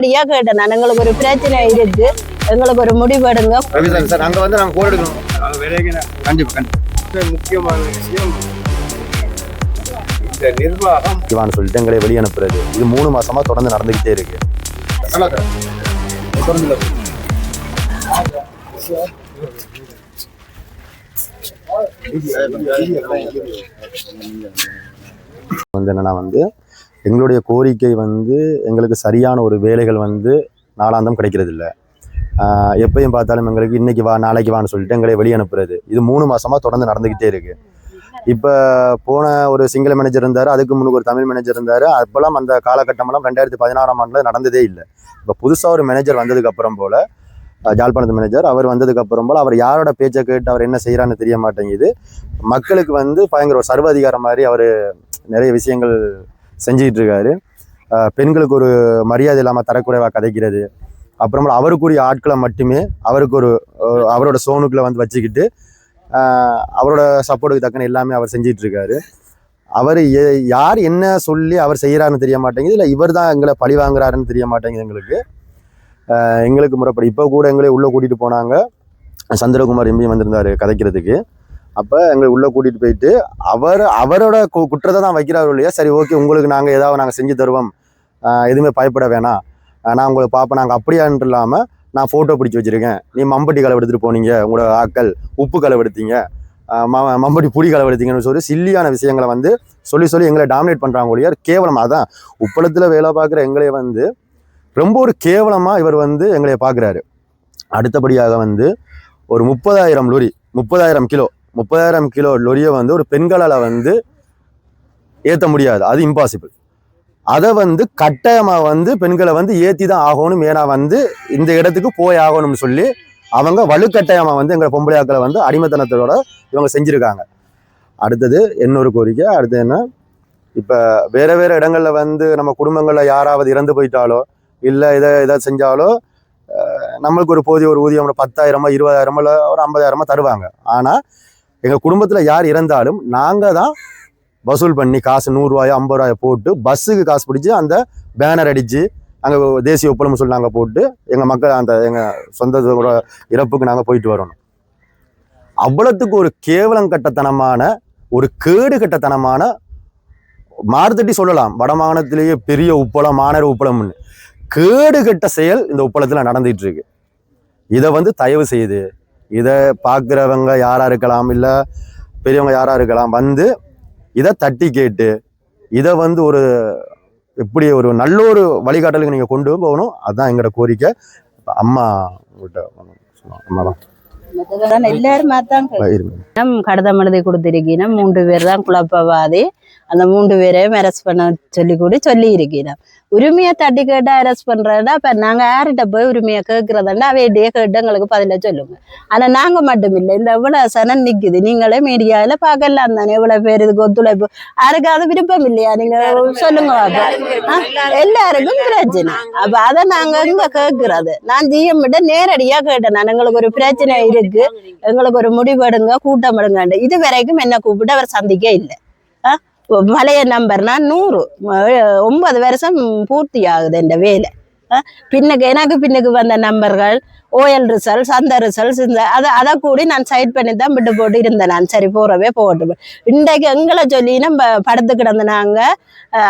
சரியா கேட்டேன் நான். எங்களுக்கு ஒரு பிரச்சனை இருக்கு. எங்களுக்கு ஒரு முடிவு எடுங்க. ரவிசாமி சார் அங்க வந்து நாங்க கோல் எடுக்கணும். கண்டிப்பா கண்டிப்பா. முக்கியமான விஷயம் இந்த நிர்வாகம் இவான்னு சொல்லிட்டு எங்களை வெளியே அனுப்புறது. இது மூணு மாசமா தொடர்ந்து நடந்துகிட்டே இருக்கு. வந்து என்னன்னா வந்து எங்களுடைய கோரிக்கை வந்து எங்களுக்கு சரியான ஒரு வேலைகள் வந்து நாளாந்தம் கிடைக்கிறது இல்லை எப்பயும் பார்த்தாலும் எங்களுக்கு இன்றைக்கி வா நாளைக்கு வான்னு சொல்லிட்டு எங்களை வெளியே அனுப்புறது. இது மூணு மாதமாக தொடர்ந்து நடந்துக்கிட்டே இருக்குது இப்போ போன ஒரு சிங்கள மேனேஜர் இருந்தார் அதுக்கு முன்னுக்கு ஒரு தமிழ் மேனேஜர் இருந்தார். அப்போல்லாம் அந்த காலகட்டமெல்லாம் ரெண்டாயிரத்தி பதினாறாம் ஆண்டில் நடந்ததே இல்லை. இப்போ புதுசாக ஒரு மேனேஜர் வந்ததுக்கு அப்புறம் போல ஜாழ்ப்பாணத்து மேனேஜர் அவர் வந்ததுக்கு அப்புறம் அவர் யாரோட பேச்சை கேட்டு அவர் என்ன செய்கிறான்னு தெரிய மாட்டேங்குது. மக்களுக்கு வந்து பயங்கர ஒரு சர்வ அதிகாரம் மாதிரி அவர் நிறைய விஷயங்கள் செஞ்சுக்கிட்டு இருக்காரு பெண்களுக்கு ஒரு மரியாதை இல்லாமல் தரக்குறைவாக கதைக்கிறது. அப்புறமா அவருக்குரிய ஆட்களை மட்டுமே அவருக்கு ஒரு அவரோட சோனுக்குள்ள வந்து வச்சுக்கிட்டு அவரோட சப்போர்ட்டுக்கு தக்கன எல்லாமே அவர் செஞ்சிட்டு இருக்காரு அவர் யார் என்ன சொல்லி அவர் செய்கிறாருன்னு தெரிய மாட்டேங்குது இல்லை இவர் தான் எங்களை பழி வாங்குறாருன்னு தெரிய மாட்டேங்குது எங்களுக்கு. எங்களுக்கு முறைப்படி. இப்போ கூட எங்களே உள்ளே கூட்டிகிட்டு போனாங்க. சந்திரகுமார் எம்பி வந்திருந்தாரு கதைக்கிறதுக்கு. அப்போ எங்களை உள்ளே கூட்டிகிட்டு போயிட்டு அவர் அவரோட கு- குற்றத்தை தான் வைக்கிறாரு இல்லையா சரி ஓகே உங்களுக்கு நாங்கள் ஏதாவது நாங்கள் செஞ்சு தருவோம். எதுவுமே பயப்பட வேணாம். நான் உங்களை பார்ப்பேன். நாங்கள் அப்படியான்ட்டு இல்லாமல் நான் ஃபோட்டோ பிடிச்சி வச்சிருக்கேன். நீ மம்பட்டி களவு எடுத்துகிட்டு போனீங்க உங்களோட ஆட்கள் உப்பு களவு எடுத்தீங்க ம- மம்பட்டி புடி களவு எடுத்தீங்கன்னு சொல்லி சில்லியான விஷயங்களை வந்து சொல்லி சொல்லி எங்களை டாமினேட் பண்ணுறாங்க ஒழியார் கேவலம் அதான். உப்பளத்தில் வேலை பார்க்குற எங்களை வந்து ரொம்ப ஒரு கேவலமாக இவர் வந்து எங்களை பார்க்குறாரு. அடுத்தபடியாக வந்து ஒரு முப்பதாயிரம் லொரி முப்பதாயிரம் கிலோ முப்பதாயிரம் கிலோ லொரியை வந்து ஒரு பெண்களால் வந்து ஏற்ற முடியாது. அது இம்பாசிபிள் அதை வந்து கட்டாயமாக வந்து பெண்களை வந்து ஏற்றி தான் ஆகணும். ஏன்னா வந்து இந்த இடத்துக்கு போய் ஆகணும்னு சொல்லி அவங்க வலுக்கட்டாயமாக வந்து எங்களை பொம்பளையாக்களை வந்து அடிமைத்தனத்தோட இவங்க செஞ்சுருக்காங்க. அடுத்தது இன்னொரு கோரிக்கை. அடுத்து என்ன? இப்போ வேறு வேறு இடங்களில் வந்து நம்ம குடும்பங்களில் யாராவது இறந்து போயிட்டாலோ இல்லை இதை இதை செஞ்சாலோ நம்மளுக்கு ஒரு போதிய ஒரு ஊதியம் ஒரு பத்தாயிரமோ இருபதாயிரமோ இல்லை ஒரு ஐம்பதாயிரமோ தருவாங்க. ஆனால் எங்கள் குடும்பத்தில் யார் இறந்தாலும் நாங்கள் தான் வசூல் பண்ணி காசு நூறுரூவாயோ ஐம்பது ரூபாயோ போட்டு பஸ்ஸுக்கு காசு பிடிச்சி அந்த பேனர் அடித்து அங்கே தேசிய ஒப்பளம் சொல்லி நாங்கள் போட்டு எங்கள் மக்கள் அந்த எங்கள் சொந்தத்தோட இறப்புக்கு நாங்கள் போயிட்டு வரணும் அவ்வளோத்துக்கு ஒரு கேவலம் கட்டத்தனமான ஒரு கேடு கட்டத்தனமான மாறுதட்டி சொல்லலாம். வடமாகாணத்திலேயே பெரிய உப்பளம் மாநகர உப்பளம்னு. கேடு கெட்ட செயல் இந்த உப்பளத்தில் நடந்துட்டு இருக்கு. இதை வந்து தயவு செய்து இதை பார்க்குறவங்க யாரா இருக்கலாம் இல்லை பெரியவங்க யாரா இருக்கலாம் வந்து இதை தட்டி கேட்டு இதை வந்து ஒரு எப்படி ஒரு நல்ல ஒரு வழிகாட்டலுக்கு நீங்கள் கொண்டு போகணும். அதுதான் எங்களோட கோரிக்கை. அம்மா உங்கள்கிட்ட. அம்மா தான். எல்லாரும் நம் கடிதம் எழுதி கொடுத்திருக்கீங்க. மூன்று பேர் தான் குழப்பவாதி. அந்த மூன்று பேரையும் அரெஸ்ட் பண்ண சொல்லி கூட சொல்லி இருக்கிறோம் உரிமையை தட்டி கேட்டா அரெஸ்ட் பண்றதா இப்ப நாங்க யார்கிட்ட போய் உரிமையை கேட்கறதாண்டா அவையிட்டே கேட்டு எங்களுக்கு பதில சொல்லுங்க. ஆனா நாங்க மட்டும் இல்லை. இந்த எவ்வளவு சனம் நிக்குது. நீங்களே மீடியால பார்க்கலாம் தானே. எவ்வளவு பேர் இதுக்கு ஒத்துழைப்பு. யாருக்காவது விருப்பம் இல்லையா? நீங்க சொல்லுங்க பாப்போம். எல்லாருக்கும் பிரச்சனை. அப்ப அதை நாங்க இங்க கேட்கறது? நான் ஜிஎம் கிட்ட நேரடியா கேட்டேன். நான் எங்களுக்கு ஒரு பிரச்சனை இருக்கு. எங்களுக்கு ஒரு முடிவெடுங்க கூட்டம் எடுங்க இது வரைக்கும் என்ன கூப்பிட்டு அவர் சந்திக்க இல்லை. பழைய நம்பர்னா நூறு. ஒன்பது வருஷம் பூர்த்தி ஆகுது இந்த வேலை. ஆ? பின்னுக்கு எனக்கு பின்னுக்கு வந்த நம்பர்கள் ஓஎல் ரிசல்ட்ஸ் அந்த ரிசல்ட்ஸ் இந்த அதை அதை கூடி நான் சைட் பண்ணி தான் விட்டு போட்டு இருந்தேன் நான். சரி போகிறவே போட்டு இன்றைக்கு எங்களை சொல்லினா நம்ம படுத்து கிடந்த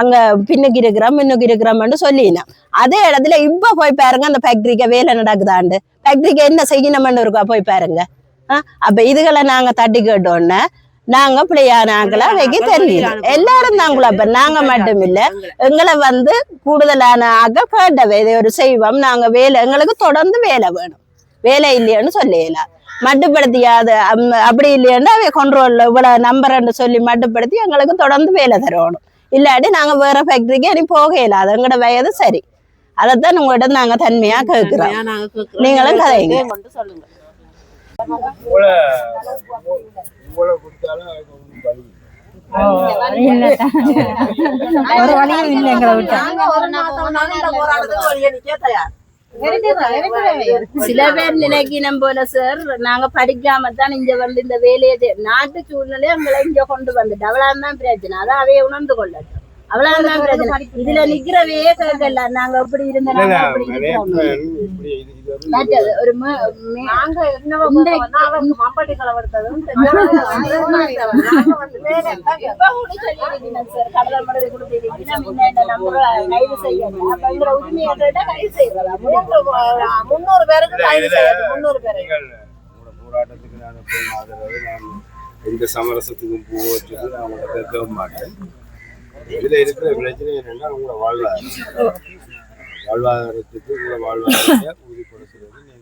அங்கே பின்னுக்கு இருக்கிறோம் பின்னுக்கு இருக்கிறோம்னு சொல்லினோம். அதே இடத்துல இப்போ போய் பாருங்க அந்த ஃபேக்ட்ரிக்கு வேலை நடக்குதாண்டு. ஃபேக்ட்ரிக்கு என்ன செய்யணும்னு இருக்கா போய் பாருங்க. ஆ? அப்போ இதுகளை நாங்கள் தட்டி கேட்டோன்னே நாங்க பிள்ளையான ஆக்களா வைக்க தெரியல எல்லாரும் தாங்களா அப்ப நாங்க மட்டும் இல்ல எங்களை வந்து கூடுதலான ஆக்கள் கேட்டவை. இதை ஒரு செய்வோம். நாங்க வேலை எங்களுக்கு தொடர்ந்து வேலை வேணும். வேலை இல்லையான்னு சொல்லலாம் மட்டுப்படுத்தியாத அப்படி இல்லையாண்டா அவை கண்ட்ரோல்ல இவ்வளவு நம்பர்ன்னு சொல்லி மட்டுப்படுத்தி எங்களுக்கு தொடர்ந்து வேலை தரணும். இல்லாட்டி நாங்க வேற ஃபேக்டரிக்கு இனி போகல. அது எங்களோட வயது சரி. அதைத்தான் உங்கள்கிட்ட நாங்க தன்மையா கேட்கிறோம் நீங்களும் கதைங்க. உங்களை கொடுத்தாலும் அதுக்கு ஒண்ணும் வழி ஒரு வழியும் இல்லை எங்களை விட்டு. சில பேர் நினைக்கணும் போல சார் நாங்க படிக்காம தான் இங்க வந்து இந்த வேலையை நாட்டு சூழ்நிலை எங்களை இங்க கொண்டு வந்துட்டு அவ்வளவு தான் பிரச்சனை அதை அவைய உணர்ந்து கொள்ளட்டும். அவ்வளவுதான் பிரச்சனை இதுல நிக்கிறவையே கேட்கல நாங்க அப்படி இந்த- இந்த செய்யணும். முன்னூறு பேருக்கு கைது செய்யாது முன்னூறு பேருக்கு போராட்டத்துக்கு நான் போய் ஆதரவு நான் எந்த சமரசத்துக்கும் போவதுக்கு நான் உங்களை கேட்க மாட்டேன். இதுல இருக்கிற பிரச்சனை என்னன்னா உங்களோட வாழ்வாதாரம். வாழ்வாதாரத்துக்கு உங்களோட வாழ்வாதாரத்தை உறுதிப்படுத்துறது நீங்கள்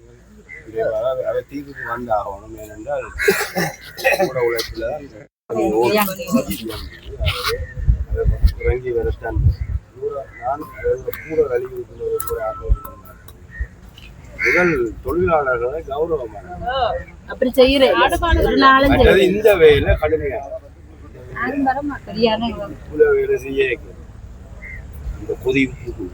விரைவாக அதை- அதை தீர்வுக்கு வந்து ஆகணும். ஏனென்றால் உங்களோட உழைப்பில் தான் இறங்கி வரத்தான் கூட- நான் அதை கூட வலியுறுத்தின ஒரு ஆர்வம் முதல் தொழிலாளர்களை கௌரவமான அப்படி செய்யறேன். இந்த வேலை கடுமையாக வேலை செய்ய இந்த கொதிப்பு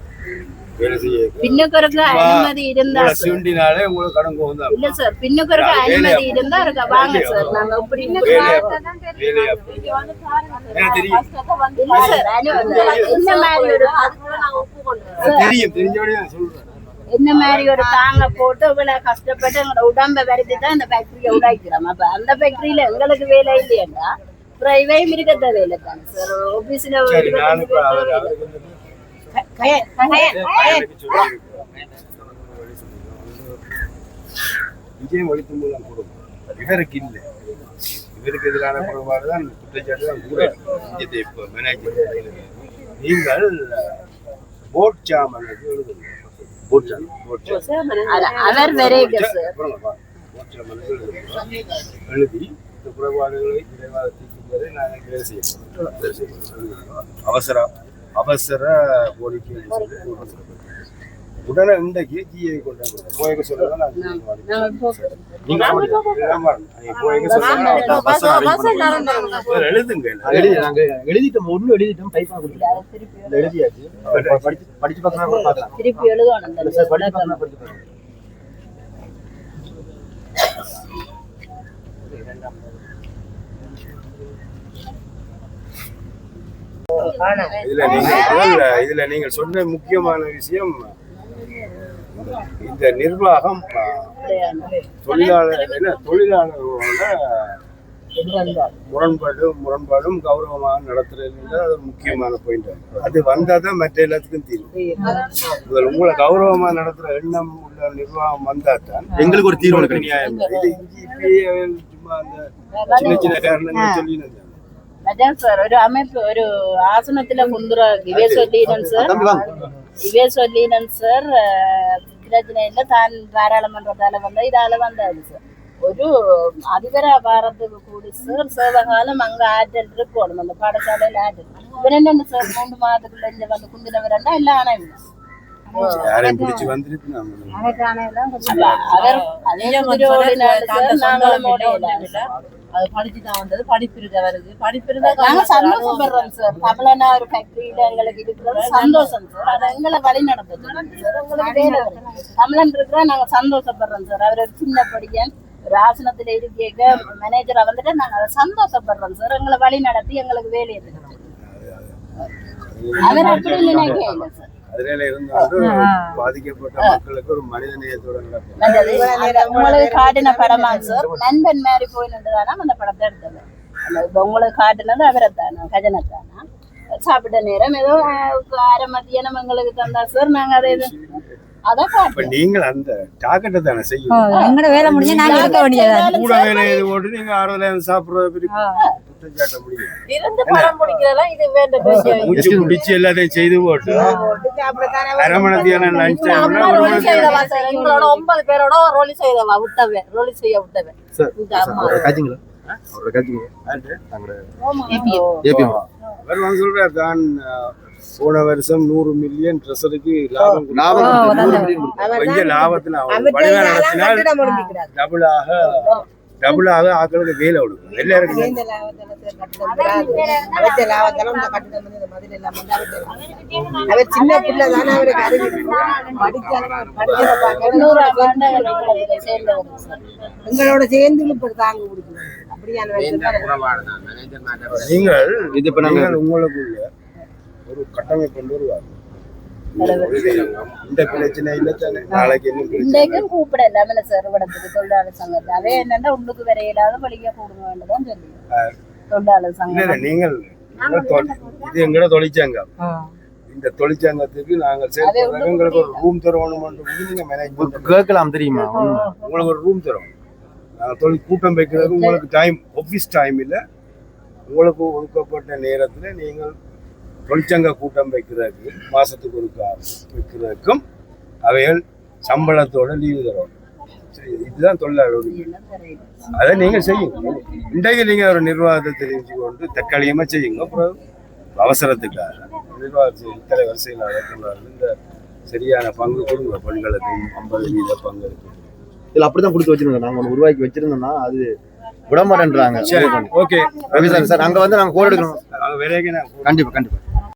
வேலை செய்ய பின்னுக்கு அனுமதி இருந்தா. சீண்டினாலே உங்களுக்கு கடன் போகும் இல்ல சார் பின்னுக்கு அனுமதி இருந்தா இருக்கா வாங்க சார். நாங்க இப்படி என்ன மாதிரி ஒரு எனக்கு தெரியும். தெரிஞ்சவனே நான் சொல்றேன். என்ன மாதிரி ஒரு தாங்க போட்டு இவ்வளவு கஷ்டப்பட்டு எங்களோட உடம்ப வருத்தி தான் இந்த ஃபேக்டரியை உடைக்கிறோம் அப்ப அந்த ஃபேக்டரியில எங்களுக்கு வேலை இல்லையாண்டா? இவையும் இருக்கத்த வேலை தானே சார் சொல்லியிருக்கிறேன். விஜயம் ஒழிக்கும் மூலம் கொடுக்கும் இவருக்கு இல்லை இவருக்கு எதிரான குறைபாடு தான் குற்றச்சாட்டு தான் கூட விஜயத்தை இப்போ மேனேஜர் நீங்கள் போட் எழுதுங்க போட் சாமன் போட் சாமன் அவர் எழுதி இந்த குறைபாடுகளை விரைவாக தீர்க்கும் வரை நாங்கள் வேலை செய்ய போகிறோம் வேலை செய்ய போகிறோம். அவசர அவசர கோரிக்கை. உடனே இன்றைக்கு ஜிஏ கொண்டாந்து போய்க்க சொல்லலாம் நான். நீங்க எழுதுங்க. எழுதிட்டோம். ஒண்ணு எழுதிட்டோம். டைப் திருப்பி எழுதியாச்சு. படிச்சு பார்க்கலாம். திருப்பி எழுதணும். படிச்சு பார்க்கலாம் இதுல நீங்க முதல்ல இதுல நீங்க சொன்ன முக்கியமான விஷயம் இந்த நிர்வாகம் தொழிலாளர் தொழிலாளர்களோட முரண்பாடும் முரண்பாடும் கௌரவமாக நடத்துறதுன்றது அது முக்கியமான பாயிண்ட் அது வந்தாதான் மற்ற எல்லாத்துக்கும் தீர்வு முதல்ல உங்களை கௌரவமா நடத்துற எண்ணம் உள்ள நிர்வாகம் வந்தா தான் எங்களுக்கு ஒரு தீர்வு கிடைக்கும். நியாயம் இது இப்பயே சும்மா அந்த சின்ன சின்ன காரணங்கள் சொல்லி அதான் சார் ஒரு அமைப்பு ஒரு ஆசனத்துல குந்துற இவே சொல்லிடன் சார் தம்பி வாங்க இவே சொல்லிடன் சார் அஹ், பிரச்சனை இல்லை தான் பாராளுமன்றத்தால வந்தா இதால வந்தாது சார் ஒரு அதிபர வாரத்துக்கு கூடி சார் சேவகாலம் அங்க ஆற்றல் இருக்கணும் அந்த பாடசாலையில ஆற்றல் இவர் என்ன சார் மூன்று மாதத்துக்குள்ள இங்க வந்து குந்தினவரண்டா இல்ல ஆனா அவர் அதே நாங்களும் அது படிச்சு தான் வந்தது. படிப்பு இருக்கு அவருக்கு படிப்பு இருந்தா நாங்க சந்தோஷப்படுறோம் சார் தமிழனா ஒரு ஃபேக்டரியில எங்களுக்கு இருக்கிறது சந்தோஷம் சார் அது எங்களை வழி நடத்துது. சார் உங்களுக்கு வேலை வரும். தமிழன் இருக்கிறா நாங்க சந்தோஷப்படுறோம் சார் அவர் ஒரு சின்ன படிக்கன் ஒரு ஆசனத்துல இருக்க மேனேஜரா வந்துட்டு நாங்க அதை சந்தோஷப்படுறோம் சார் எங்களை வழி நடத்தி எங்களுக்கு வேலையை அவர் அப்படி நினைக்கல சார் பாதிக்கப்பட்ட மக்களுக்கு ஒரு மனித நேயத்தோட நடக்கும். உங்களுக்கு காட்டின படமா? சார் நண்பன் மாதிரி போயிட்டு அந்த படத்தை எடுத்தது. உங்களுக்கு காட்டுனது அவரை தானா கஜனை தானா சாப்பிட்ட நேரம் ஏதோ அரை மத்தியானம் எங்களுக்கு தந்தா. சார் நாங்க அதை நீங்கள் அந்த டாக்கெட்டை தானே செய்யும் எங்கட வேலை முடிஞ்சா நாங்க இருக்க வேண்டியதா கூட வேலை இது போட்டு நீங்க ஆறுதல சாப்பிடுறத இருந்து படம் பிடிக்கிறதெல்லாம் இது வேண்டாம் கொஞ்சம் முடிச்சு எல்லாத்தையும் செய்து போட்டு. அரை மணித்தியான லஞ்ச் டைம்ல அம்மா ஒரு ரோலி மணிக்கு செய்தவா சார்? எங்களோட ஒன்பது பேரோட ரோலி செய்தவா விட்டவே ரோலி செய்ய விட்டவே அவரோட அவர் வந்து சொல்றாரு. தான் போன வருஷம் நூறு மில்லியன் ட்ரெஸருக்கு லாபம் லாபம் ஓ, கொடுத்து நூறு அதான். மில்லியன் கொடுத்தாங்க. கொஞ்ச லாபத்துல நடத்தினால் டபுளாக டபுளாக ஆக்களுக்கு வேலை கொடுக்கும் எல்லாருக்கும் அவர் சின்ன பிள்ளை தானே அவருக்கு அறிவு எங்களோட சேர்ந்து தாங்க கொடுக்கணும். நீங்கள் இது நீங்கள் உங்களுக்குள்ள ஒரு கட்டமைப்பு கொண்டு வருவாங்க இந்த பிரச்சனை இல்லை தானே நாளைக்கு என்ன பிரச்சனை. இன்றைக்கும் கூப்பிட இல்லாம செருவடத்துக்கு தொழிலாளர் சங்கத்தை. அவே என்னன்னா உள்ளுக்கு வரையிலாத வழியா கூடுங்க வேண்டதான் சொல்லி தொழிலாளர் இல்ல, இல்ல, சங்கம் நீங்கள் உங்க தொ- இது எங்கட தொழிற்சங்கம். இந்த தொழிற்சங்கத்துக்கு நாங்கள் சேர்த்து எங்களுக்கு ஒரு ரூம் தருவோம் நீங்க மேனேஜ் கேட்கலாம் தெரியுமா. உங்களுக்கு ஒரு ரூம் தரும் தொழில் கூட்டம் வைக்கிறது உங்களுக்கு டைம் ஆஃபீஸ் டைம் இல்லை. உங்களுக்கு ஒதுக்கப்பட்ட நேரத்தில் நீங்கள் தொழிற்சங்க கூட்டம் வைக்கிறதுக்கு மாசத்துக்கு ஒரு வைக்கிறதுக்கும் அவைகள் சம்பளத்தோட லீவு தரும். இதுதான் தொழிலாளர். அதை நீங்கள் செய்யுங்க. இன்றைக்கு நீங்கள் ஒரு நிர்வாகத்தை தெரிஞ்சு கொண்டு தற்காலிகமாக செய்யுங்க. அப்புறம் அவசரத்துக்காக. நிர்வாக செய்- தலைவர் செயலாளர் இந்த சரியான பங்கு கொடுங்க. பெண்களுக்கு ஐம்பது வீத பங்கு இருக்கு. இதுல அப்படிதான் கொடுத்து வச்சிருந்தோம். நாங்க ஒன்று உருவாக்கி வச்சிருந்தோம்னா அது விட மாட்டேன்றாங்க சரி ஓகே. Okay sir. சார் அங்க வந்து நாங்க கோல் எடுக்கணும். நாங்கள் வேற கண்டிப்பா கண்டிப்பா.